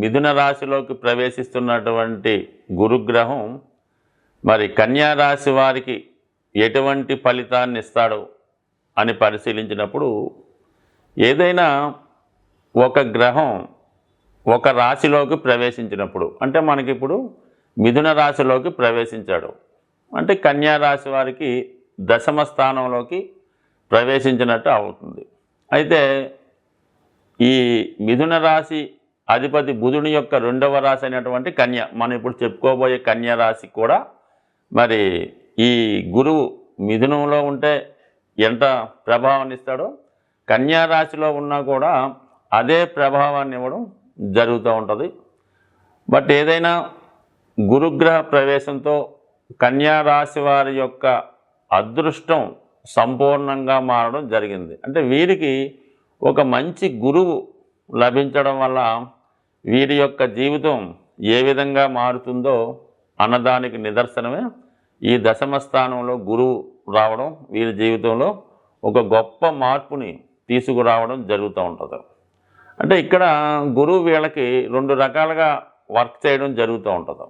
మిథున రాశిలోకి ప్రవేశిస్తున్నటువంటి గురుగ్రహం మరి కన్యా రాశి వారికి ఎటువంటి ఫలితాన్ని ఇస్తాడు అని పరిశీలించినప్పుడు ఏదైనా ఒక గ్రహం ఒక రాశిలోకి ప్రవేశించినప్పుడు అంటే మనకిప్పుడు మిథున రాశిలోకి ప్రవేశించాడు. అంటే కన్యా రాశి వారికి దశమ స్థానంలోకి ప్రవేశించినట్టు అవుతుంది. అయితే ఈ మిథున రాశి అధిపతి బుధుని యొక్క రెండవ రాశి అయినటువంటి కన్య. మనం ఇప్పుడు చెప్పుకోబోయే కన్య రాశి కూడా మరి ఈ గురువు మిథునంలో ఉంటే ఎంత ప్రభావాన్ని ఇస్తాడో కన్యా రాశిలో ఉన్నా కూడా అదే ప్రభావాన్ని ఇవ్వడం జరుగుతూ ఉంటుంది. బట్ ఏదైనా గురుగ్రహ ప్రవేశంతో కన్యా రాశి వారి యొక్క అదృష్టం సంపూర్ణంగా మారడం జరిగింది. అంటే వీరికి ఒక మంచి గురువు లభించడం వల్ల వీరి యొక్క జీవితం ఏ విధంగా మారుతుందో అన్నదానికి నిదర్శనమే. ఈ దశమ స్థానంలో గురువు రావడం వీరి జీవితంలో ఒక గొప్ప మార్పుని తీసుకురావడం జరుగుతూ ఉంటుంది. అంటే ఇక్కడ గురువు వీళ్ళకి రెండు రకాలుగా వర్క్ చేయడం జరుగుతూ ఉంటుంది.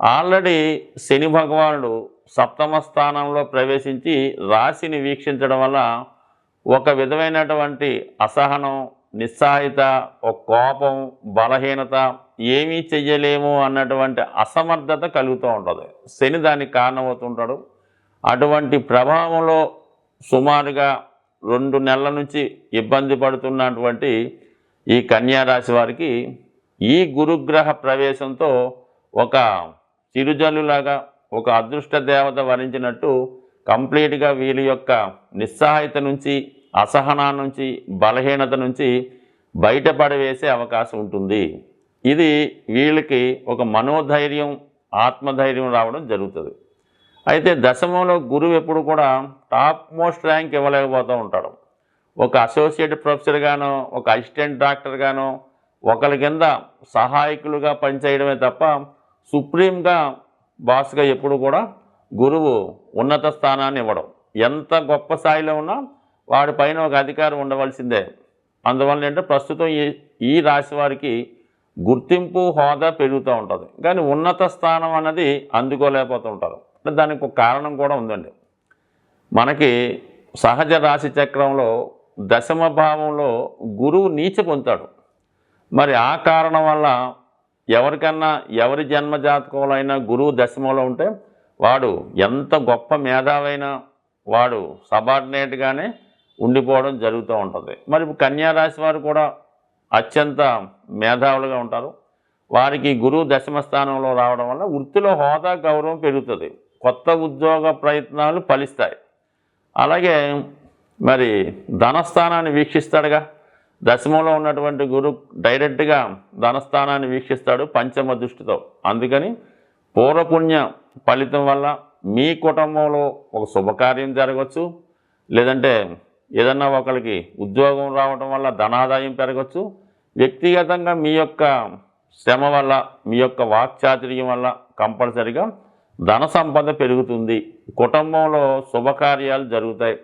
ఆల్రెడీ శని భగవానుడు సప్తమ స్థానంలో ప్రవేశించి రాశిని వీక్షించడం వల్ల ఒక విధమైనటువంటి అసహనం నిస్సాయిత ఒక కోపం బలహీనత ఏమీ చెయ్యలేము అన్నటువంటి అసమర్థత కలుగుతూ ఉంటుంది. శని దానికి కారణమవుతుంటాడు. అటువంటి ప్రభావంలో సుమారుగా రెండు నెలల నుంచి ఇబ్బంది పడుతున్నటువంటి ఈ కన్యారాశి వారికి ఈ గురుగ్రహ ప్రవేశంతో ఒక చిరుజల్లులాగా ఒక అదృష్ట దేవత వరించినట్టు కంప్లీట్గా వీళ్ళ యొక్క నిస్సహాయత నుంచి అసహనా నుంచి బలహీనత నుంచి బయటపడవేసే అవకాశం ఉంటుంది. ఇది వీళ్ళకి ఒక మనోధైర్యం ఆత్మధైర్యం రావడం జరుగుతుంది. అయితే దశమంలో గురువు ఎప్పుడు కూడా టాప్ మోస్ట్ ర్యాంక్ ఇవ్వలేకపోతూ ఉంటాడు. ఒక అసోసియేట్ ప్రొఫెసర్ గానో ఒక అసిస్టెంట్ డాక్టర్ గానో ఒకరి కింద సహాయకులుగా పనిచేయడమే తప్ప సుప్రీంగా బాస్గా ఎప్పుడు కూడా గురువు ఉన్నత స్థానాన్ని ఇవ్వడం. ఎంత గొప్ప స్థాయిలో ఉన్నా వాడి పైన ఒక అధికారం ఉండవలసిందే. అందువల్ల ఏంటంటే ప్రస్తుతం ఈ ఈ రాశి వారికి గుర్తింపు హోదా పెరుగుతూ ఉంటుంది. కానీ ఉన్నత స్థానం అన్నది అందుకోలేకపోతూ ఉంటారు అంటే దానికి ఒక కారణం కూడా ఉందండి. మనకి సహజ రాశి చక్రంలో దశమ భావంలో గురువు నీచ పొందుతాడు. మరి ఆ కారణం వల్ల ఎవరికన్నా ఎవరి జన్మజాతకంలో అయినా గురువు దశమలో ఉంటే వాడు ఎంత గొప్ప మేధావైనా వాడు సబార్డినేట్గానే ఉండిపోవడం జరుగుతూ ఉంటుంది. మరి కన్యారాశి వారు కూడా అత్యంత మేధావులుగా ఉంటారు. వారికి గురువు దశమ స్థానంలో రావడం వల్ల వృత్తిలో హోదా గౌరవం పెరుగుతుంది. కొత్త ఉద్యోగ ప్రయత్నాలు ఫలిస్తాయి. అలాగే మరి ధనస్థానాన్ని వీక్షిస్తాడుగా. దశమంలో ఉన్నటువంటి గురు డైరెక్ట్గా ధనస్థానాన్ని వీక్షిస్తాడు పంచమ దృష్టితో. అందుకని పూర్వపుణ్య ఫలితం వల్ల మీ కుటుంబంలో ఒక శుభకార్యం జరగవచ్చు. లేదంటే ఏదన్నా ఒకరికి ఉద్యోగం రావటం వల్ల ధనాదాయం పెరగచ్చు. వ్యక్తిగతంగా మీ యొక్క శ్రమ వల్ల మీ యొక్క వాక్చాతుర్యం వల్ల కంపల్సరిగా ధన సంపద పెరుగుతుంది. కుటుంబంలో శుభకార్యాలు జరుగుతాయి.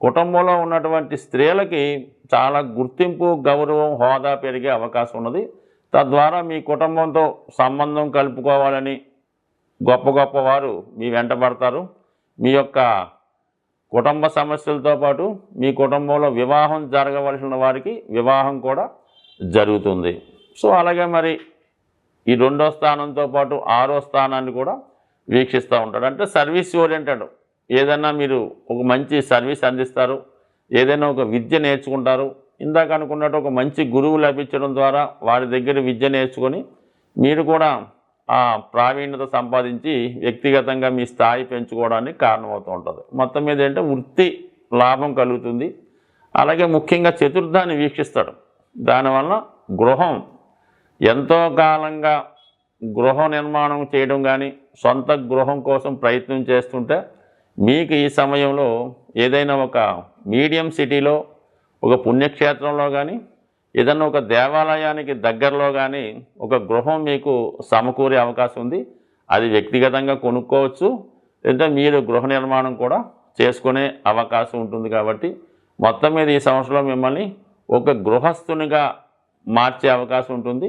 కుటుంబంలో ఉన్నటువంటి స్త్రీలకి చాలా గుర్తింపు గౌరవం హోదా పెరిగే అవకాశం ఉన్నది. తద్వారా మీ కుటుంబంతో సంబంధం కలుపుకోవాలని గొప్ప గొప్ప వారు మీ వెంటబడతారు మీ యొక్క కుటుంబ సమస్యలతో పాటు మీ కుటుంబంలో వివాహం జరగవలసిన వారికి వివాహం కూడా జరుగుతుంది. సో అలాగే మరి ఈ రెండో స్థానంతో పాటు ఆరో స్థానాన్ని కూడా వీక్షిస్తూ ఉంటాడు. అంటే సర్వీస్ ఓరియంటెడ్. ఏదైనా మీరు ఒక మంచి సర్వీస్ అందిస్తారు ఏదైనా ఒక విద్య నేర్చుకుంటారు. ఇందాక అనుకున్నట్టు ఒక మంచి గురువు లభించడం ద్వారా వారి దగ్గర విద్య నేర్చుకొని మీరు కూడా ప్రావీణ్యత సంపాదించి వ్యక్తిగతంగా మీ స్థాయి పెంచుకోవడానికి కారణమవుతూ ఉంటుంది. మొత్తం మీద ఏంటంటే వృత్తి లాభం కలుగుతుంది. అలాగే ముఖ్యంగా చతుర్థాన్ని వీక్షిస్తాడు. దానివల్ల గృహం ఎంతో కాలంగా గృహ నిర్మాణం చేయడం కానీ సొంత గృహం కోసం ప్రయత్నం చేస్తుంటే మీకు ఈ సమయంలో ఏదైనా ఒక మీడియం సిటీలో ఒక పుణ్యక్షేత్రంలో కానీ ఏదన్నా ఒక దేవాలయానికి దగ్గరలో కానీ ఒక గృహం మీకు సమకూరే అవకాశం ఉంది. అది వ్యక్తిగతంగా కొనుక్కోవచ్చు. లేదా మీరు గృహ నిర్మాణం కూడా చేసుకునే అవకాశం ఉంటుంది కాబట్టి మొత్తం మీద ఈ సంవత్సరంలో మిమ్మల్ని ఒక గృహస్థునిగా మార్చే అవకాశం ఉంటుంది.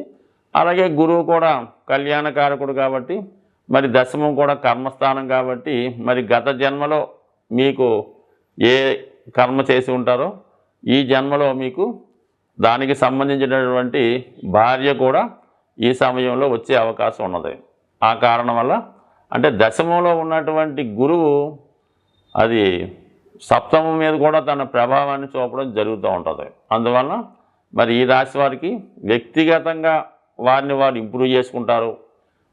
అలాగే గురువు కూడా కళ్యాణకారకుడు కాబట్టి మరి దశమం కూడా కర్మస్థానం కాబట్టి మరి గత జన్మలో మీకు ఏ కర్మ చేసి ఉంటారో ఈ జన్మలో మీకు దానికి సంబంధించినటువంటి భార్య కూడా ఈ సమయంలో వచ్చే అవకాశం ఉన్నది. ఆ కారణం వల్ల అంటే దశమంలో ఉన్నటువంటి గురువు అది సప్తమం మీద కూడా తన ప్రభావాన్ని చూపడం జరుగుతూ ఉంటుంది. అందువలన మరి ఈ రాశి వారికి వ్యక్తిగతంగా వారిని వారు ఇంప్రూవ్ చేసుకుంటారు.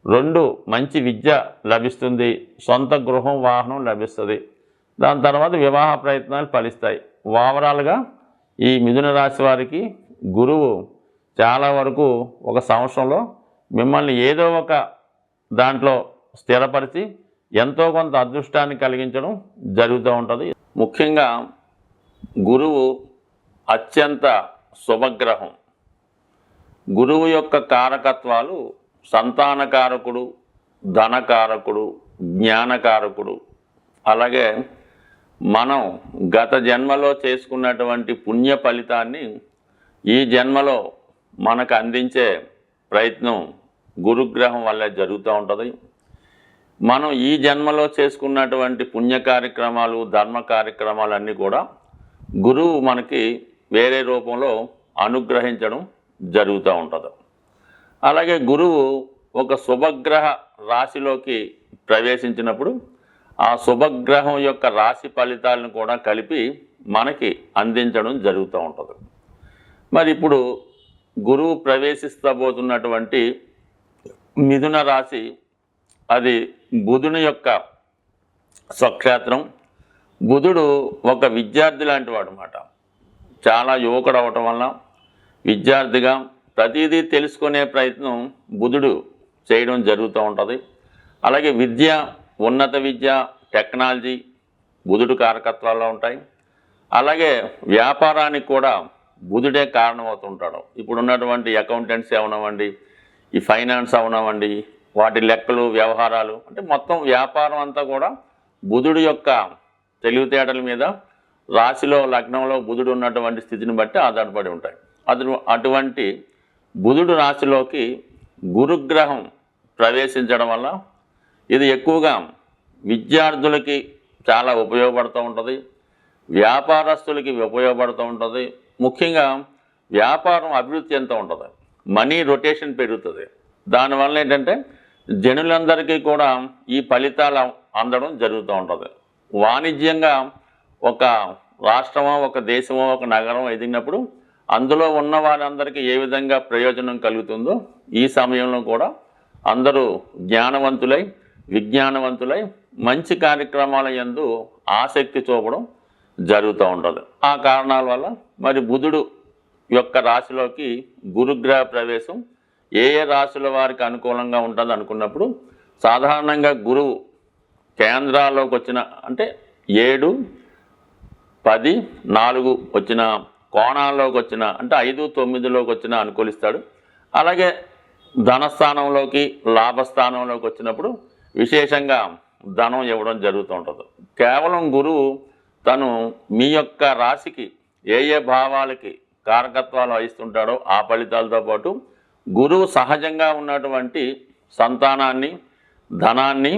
రెండు మంచి విద్య లభిస్తుంది. సొంత గృహం వాహనం లభిస్తుంది. దాని తర్వాత వివాహ ప్రయత్నాలు ఫలిస్తాయి. ఓవరాల్గా ఈ మిథున రాశి వారికి గురువు చాలా వరకు ఒక సంవత్సరంలో మిమ్మల్ని ఏదో ఒక దాంట్లో స్థిరపరిచి ఎంతో కొంత అదృష్టాన్ని కలిగించడం జరుగుతూ ఉంటుంది. ముఖ్యంగా గురువు అత్యంత శుభగ్రహం. గురువు యొక్క కారకత్వాలు సంతానకారకుడు ధనకారకుడు జ్ఞానకారకుడు. అలాగే మనం గత జన్మలో చేసుకున్నటువంటి పుణ్య ఫలితాన్ని ఈ జన్మలో మనకు అందించే ప్రయత్నం గురుగ్రహం వల్ల జరుగుతూ ఉంటుంది. మనం ఈ జన్మలో చేసుకున్నటువంటి పుణ్య కార్యక్రమాలు ధర్మ కార్యక్రమాలు అన్నీ కూడా గురువు మనకి వేరే రూపంలో అనుగ్రహించడం జరుగుతూ ఉంటుంది. అలాగే గురువు ఒక శుభగ్రహ రాశిలోకి ప్రవేశించినప్పుడు ఆ శుభగ్రహం యొక్క రాశి ఫలితాలను కూడా కలిపి మనకి అందించడం జరుగుతూ ఉంటుంది. మరి ఇప్పుడు గురువు ప్రవేశిస్తబోతున్నటువంటి మిథున రాశి అది బుధుని యొక్క స్వక్షేత్రం. బుధుడు ఒక విద్యార్థి లాంటి వాడు అనమాట చాలా యువకుడు అవటం వల్ల విద్యార్థిగా ప్రతిదీ తెలుసుకునే ప్రయత్నం బుధుడు చేయడం జరుగుతూ ఉంటుంది. అలాగే విద్య ఉన్నత విద్య టెక్నాలజీ బుధుడు కారకత్వాల్లో ఉంటాయి. అలాగే వ్యాపారానికి కూడా బుధుడే కారణమవుతుంటాడు. ఇప్పుడు ఉన్నటువంటి అకౌంటెంట్స్ అవనవ్వండి ఈ ఫైనాన్స్ అవనవ్వండి వాటి లెక్కలు వ్యవహారాలు అంటే మొత్తం వ్యాపారం అంతా కూడా బుధుడు యొక్క తెలివితేటల మీద రాశిలో లగ్నంలో బుధుడు ఉన్నటువంటి స్థితిని బట్టి ఆధారపడి ఉంటాయి. అటు అటువంటి బుధుడు రాశిలోకి గురుగ్రహం ప్రవేశించడం వల్ల ఇది ఎక్కువగా విద్యార్థులకి చాలా ఉపయోగపడుతూ ఉంటుంది. వ్యాపారస్తులకి ఉపయోగపడుతూ ఉంటుంది. ముఖ్యంగా వ్యాపారం అభివృద్ధి ఎంత ఉంటుంది. మనీ రొటేషన్ పెరుగుతుంది. దానివల్ల ఏంటంటే జనులందరికీ కూడా ఈ ఫలితాలు అందడం జరుగుతూ ఉంటుంది. వాణిజ్యంగా ఒక రాష్ట్రమో ఒక దేశమో ఒక నగరం ఎదిగినప్పుడు అందులో ఉన్న వారందరికీ ఏ విధంగా ప్రయోజనం కలుగుతుందో ఈ సమయంలో కూడా అందరూ జ్ఞానవంతులై విజ్ఞానవంతులై మంచి కార్యక్రమాల యందు ఆసక్తి చూపడం జరుగుతూ ఉంటుంది. ఆ కారణాల వల్ల మరి బుధుడు యొక్క రాశిలోకి గురుగ్రహ ప్రవేశం ఏ ఏ రాశుల వారికి అనుకూలంగా ఉంటుంది అనుకున్నప్పుడు సాధారణంగా గురువు కేంద్రాల్లోకి వచ్చిన అంటే ఏడు పది నాలుగు వచ్చిన కోణాల్లోకి వచ్చిన అంటే ఐదు తొమ్మిదిలోకి వచ్చిన అనుకూలిస్తాడు. అలాగే ధనస్థానంలోకి లాభస్థానంలోకి వచ్చినప్పుడు విశేషంగా ధనం ఇవ్వడం జరుగుతూ ఉంటుంది కేవలం గురువు తను మీ యొక్క రాశికి ఏ ఏ భావాలకి కారకత్వాలు వహిస్తుంటాడో ఆ ఫలితాలతో పాటు గురువు సహజంగా ఉన్నటువంటి సంతానాన్ని ధనాన్ని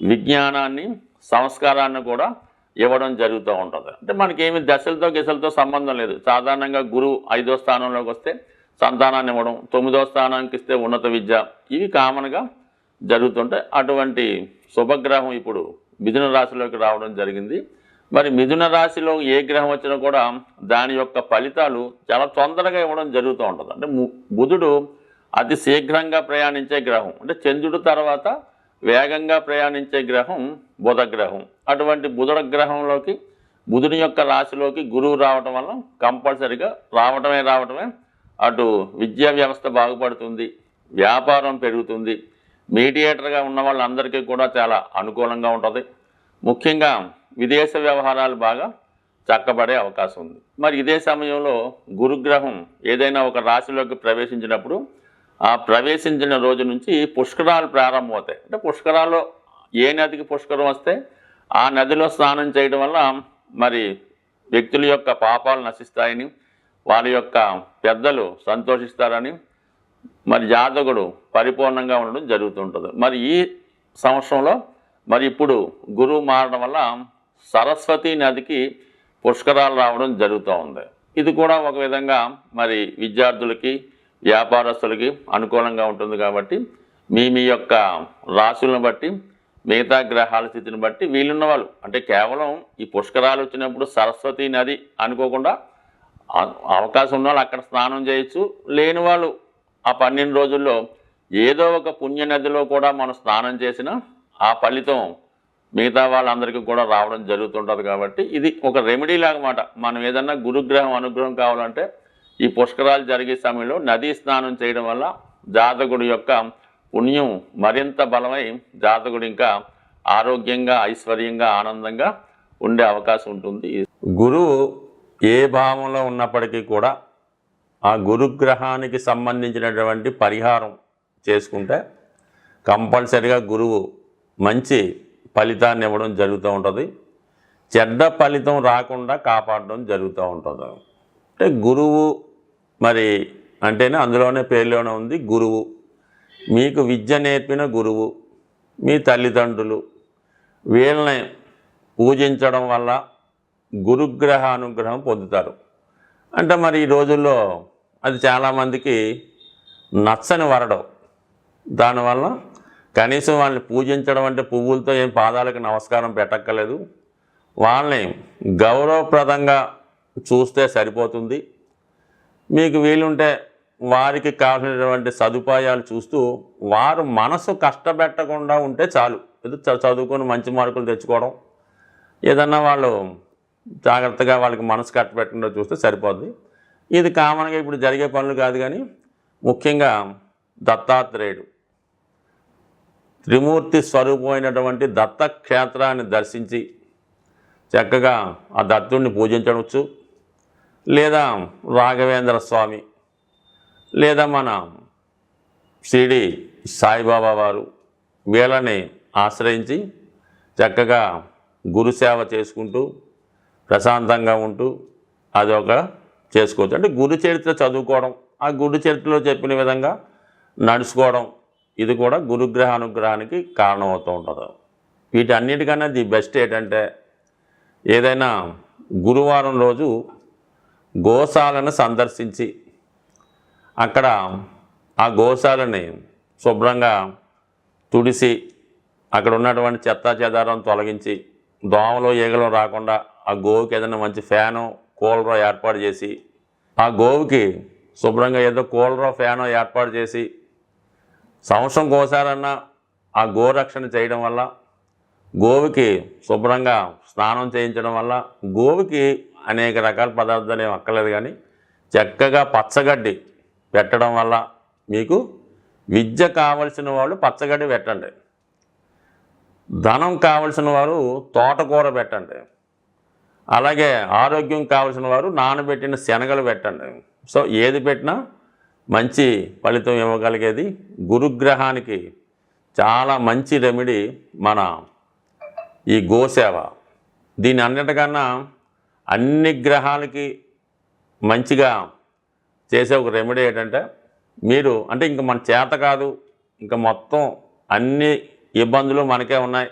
విజ్ఞానాన్ని సంస్కారాన్ని కూడా ఇవ్వడం జరుగుతూ ఉంటుంది. అంటే మనకేమి దశలతో గిశలతో సంబంధం లేదు. సాధారణంగా గురువు ఐదో స్థానంలోకి వస్తే సంతానాన్ని ఇవ్వడం తొమ్మిదో స్థానానికి ఇస్తే ఉన్నత విద్య ఇవి కామన్గా జరుగుతుంటాయి అటువంటి శుభగ్రహం ఇప్పుడు మిథున రాశిలోకి రావడం జరిగింది. మరి మిథున రాశిలో ఏ గ్రహం వచ్చినా కూడా దాని యొక్క ఫలితాలు చాలా తొందరగా ఇవ్వడం జరుగుతూ ఉంటుంది. అంటే ము- బుధుడు అతి శీఘ్రంగా ప్రయాణించే గ్రహం. అంటే చంద్రుడు తర్వాత వేగంగా ప్రయాణించే గ్రహం బుధ గ్రహం అటువంటి బుధుడ గ్రహంలోకి బుధుని యొక్క రాశిలోకి గురువు రావటం వల్ల కంపల్సరిగా రావటమే రావటమే అటు విద్యా వ్యవస్థ బాగుపడుతుంది వ్యాపారం పెరుగుతుంది మీడియేటర్గా ఉన్న వాళ్ళందరికీ కూడా చాలా అనుకూలంగా ఉంటుంది. ముఖ్యంగా విదేశ వ్యవహారాలు బాగా చక్కబడే అవకాశం ఉంది. మరి ఇదే సమయంలో గురుగ్రహం ఏదైనా ఒక రాశిలోకి ప్రవేశించినప్పుడు ఆ ప్రవేశించిన రోజు నుంచి పుష్కరాలు ప్రారంభమవుతాయి. అంటే పుష్కరాల్లో ఏ నదికి పుష్కరం వస్తే ఆ నదిలో స్నానం చేయడం వల్ల మరి వ్యక్తుల యొక్క పాపాలు నశిస్తాయని వారి యొక్క పెద్దలు సంతోషిస్తారని మరి జాతకుడు పరిపూర్ణంగా ఉండడం జరుగుతుంటుంది. మరి ఈ సంవత్సరంలో మరి ఇప్పుడు గురువు మారడం వల్ల సరస్వతి నదికి పుష్కరాలు రావడం జరుగుతూ ఉంది. ఇది కూడా ఒక విధంగా మరి విద్యార్థులకి వ్యాపారస్తులకి అనుకూలంగా ఉంటుంది కాబట్టి మీ మీ యొక్క రాశులను బట్టి మిగతా గ్రహాల స్థితిని బట్టి వీళ్ళున్న వాళ్ళు అంటే కేవలం ఈ పుష్కరాలు వచ్చినప్పుడు సరస్వతి నది అనుకోకుండా అవకాశం ఉన్న వాళ్ళు అక్కడ స్నానం చేయొచ్చు లేని వాళ్ళు ఆ పన్నెండు రోజుల్లో ఏదో ఒక పుణ్య నదిలో కూడా మనం స్నానం చేసినా ఆ ఫలితం మిగతా వాళ్ళందరికీ కూడా రావడం జరుగుతుంటుంది కాబట్టి ఇది ఒక రెమెడీ లాగమాట. మనం ఏదన్నా గురుగ్రహం అనుగ్రహం కావాలంటే ఈ పుష్కరాలు జరిగే సమయంలో నదీ స్నానం చేయడం వల్ల జాతకుడి యొక్క పుణ్యం మరింత బలమై జాతకుడు ఇంకా ఆరోగ్యంగా ఐశ్వర్యంగా ఆనందంగా ఉండే అవకాశం ఉంటుంది. గురువు ఏ భావంలో ఉన్నప్పటికీ కూడా ఆ గురుగ్రహానికి సంబంధించినటువంటి పరిహారం చేసుకుంటే కంపల్సరిగా గురువు మంచి ఫలితాన్ని ఇవ్వడం జరుగుతూ ఉంటుంది. చెడ్డ ఫలితం రాకుండా కాపాడడం జరుగుతూ ఉంటుంది. అంటే గురువు మరి అంటేనే అందులోనే పేర్లోనే ఉంది గురువు. మీకు విద్య నేర్పిన గురువు మీ తల్లిదండ్రులు వీళ్ళని పూజించడం వల్ల గురుగ్రహ అనుగ్రహం పొందుతారు. అంటే మరి ఈ రోజుల్లో అది చాలామందికి నచ్చని వరడం. దానివల్ల కనీసం వాళ్ళని పూజించడం అంటే పువ్వులతో ఏం పాదాలకు నమస్కారం పెట్టక్కర్లేదు. వాళ్ళని గౌరవప్రదంగా చూస్తే సరిపోతుంది. మీకు వీలుంటే వారికి కావాల్సినటువంటి సదుపాయాలు చూస్తూ వారు మనసు కష్టపెట్టకుండా ఉంటే చాలు. ఏదో చదువుకొని మంచి మార్కులు తెచ్చుకోవడం. ఏదన్నా వాళ్ళు జాగ్రత్తగా వాళ్ళకి మనసు కట్టబెట్టకుండా చూస్తే సరిపోద్ది. ఇది కామన్గా ఇప్పుడు జరిగే పనులు కాదు కానీ ముఖ్యంగా దత్తాత్రేయుడు. త్రిమూర్తి స్వరూపమైనటువంటి దత్తక్షేత్రాన్ని దర్శించి చక్కగా ఆ దత్తుడిని పూజించవచ్చు. లేదా రాఘవేంద్ర స్వామి లేదా మన షిరిడి సాయిబాబా వారు వీళ్ళని ఆశ్రయించి చక్కగా గురుసేవ చేసుకుంటూ ప్రశాంతంగా ఉంటూ అదొక చేసుకోవచ్చు. అంటే గురు చరిత్ర చదువుకోవడం ఆ గురు చరిత్రలో చెప్పిన విధంగా నడుచుకోవడం ఇది కూడా గురుగ్రహ అనుగ్రహానికి కారణమవుతూ ఉంటుంది. వీటన్నిటికన్నా ది బెస్ట్ ఏంటంటే ఏదైనా గురువారం రోజు గోశాలను సందర్శించి అక్కడ ఆ గోశాలని శుభ్రంగా తుడిసి అక్కడ ఉన్నటువంటి చెత్త చెదారం తొలగించి దోమలు ఈగలు రాకుండా ఆ గోవుకి ఏదైనా మంచి ఫ్యాను కూలరో ఏర్పాటు చేసి ఆ గోవుకి శుభ్రంగా ఏదో కూలరో ఫ్యానో ఏర్పాటు చేసి సంవత్సరం కోసారన్నా ఆ గోరక్షణ చేయడం వల్ల గోవుకి శుభ్రంగా స్నానం చేయించడం వల్ల గోవుకి అనేక రకాల పదార్థాలు ఏమి అక్కర్లేదు కానీ చక్కగా పచ్చగడ్డి పెట్టడం వల్ల మీకు విద్య కావలసిన వాళ్ళు పచ్చగడ్డి పెట్టండి. ధనం కావలసిన వారు తోటకూర పెట్టండి. అలాగే ఆరోగ్యం కావలసిన వారు నానబెట్టిన శనగలు పెట్టండి. సో ఏది పెట్టినా మంచి ఫలితం ఇవ్వగలిగేది గురుగ్రహానికి చాలా మంచి రెమెడీ మన ఈ గోసేవ. దీని అన్నిటికన్నా అన్ని గ్రహాలకి మంచిగా చేసే ఒక రెమెడీ ఏంటంటే మీరు అంటే ఇంక మన చేత కాదు ఇంకా మొత్తం అన్ని ఇబ్బందులు మనకే ఉన్నాయి.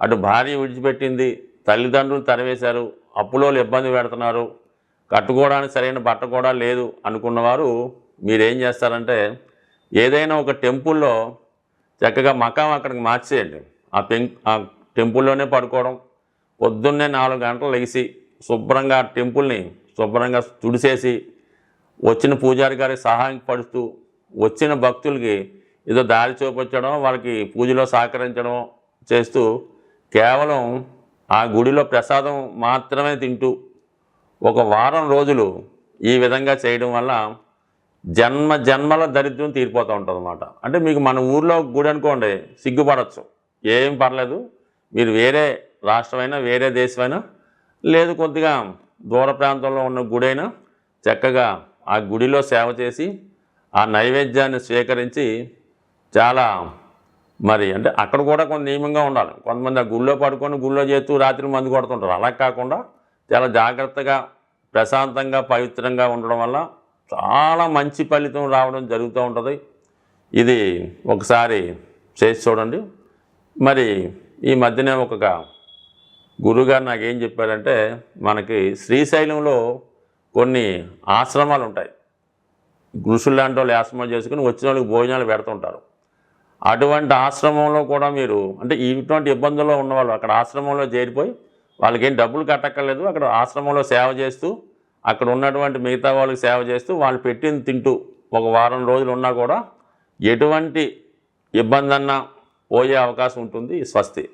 అటు భార్య విడిచిపెట్టింది తల్లిదండ్రులు తరివేశారు అప్పులోళ్ళు ఇబ్బంది పెడుతున్నారు. కట్టుకోవడానికి సరైన బట్ట కూడా లేదు అనుకున్నవారు మీరేం చేస్తారంటే ఏదైనా ఒక టెంపుల్లో చక్కగా మకాం అక్కడికి మార్చేయండి. ఆ పెం ఆ టెంపుల్లోనే పడుకోవడం పొద్దున్నే నాలుగు గంటలు లెగిసి శుభ్రంగా ఆ టెంపుల్ని శుభ్రంగా తుడిసేసి వచ్చిన పూజారి గారికి సహాయం పడుతూ వచ్చిన భక్తులకి ఏదో దారి చూపించడం వాళ్ళకి పూజలో సహకరించడం చేస్తూ కేవలం ఆ గుడిలో ప్రసాదం మాత్రమే తింటూ ఒక వారం రోజులు ఈ విధంగా చేయడం వల్ల జన్మ జన్మల దరిద్రం తీరిపోతూ ఉంటుంది అనమాట అంటే మీకు మన ఊర్లో గుడి అనుకోండి సిగ్గుపడచ్చు. ఏం పర్లేదు. మీరు వేరే రాష్ట్రమైనా వేరే దేశమైనా లేదు కొద్దిగా దూర ప్రాంతంలో ఉన్న గుడైనా చక్కగా ఆ గుడిలో సేవ చేసి ఆ నైవేద్యాన్ని స్వీకరించి చాలా మరి అంటే అక్కడ కూడా కొంత నియమంగా ఉండాలి. కొంతమంది ఆ గుళ్ళో పడుకొని గుళ్ళో చేస్తూ రాత్రి మందు కొడుతుంటారు. అలా కాకుండా చాలా జాగ్రత్తగా ప్రశాంతంగా పవిత్రంగా ఉండడం వల్ల చాలా మంచి ఫలితం రావడం జరుగుతూ ఉంటుంది. ఇది ఒకసారి చేసి చూడండి. మరి ఈ మధ్యనే ఒక గురుగారు నాకు ఏం చెప్పారంటే మనకి శ్రీశైలంలో కొన్ని ఆశ్రమాలు ఉంటాయి ఋషులు లాంటి వాళ్ళు ఆశ్రమాలు చేసుకుని వచ్చిన వాళ్ళకి భోజనాలు పెడుతుంటారు. అటువంటి ఆశ్రమంలో కూడా మీరు అంటే ఇటువంటి ఇబ్బందుల్లో ఉన్నవాళ్ళు అక్కడ ఆశ్రమంలో చేరిపోయి వాళ్ళకి ఏం డబ్బులు కట్టక్కర్లేదు అక్కడ ఆశ్రమంలో సేవ చేస్తూ అక్కడ ఉన్నటువంటి మిగతా వాళ్ళకి సేవ చేస్తూ వాళ్ళు పెట్టింది తింటూ ఒక వారం రోజులు ఉన్నా కూడా ఎటువంటి ఇబ్బంది అన్నా పోయే అవకాశం ఉంటుంది స్వస్తి.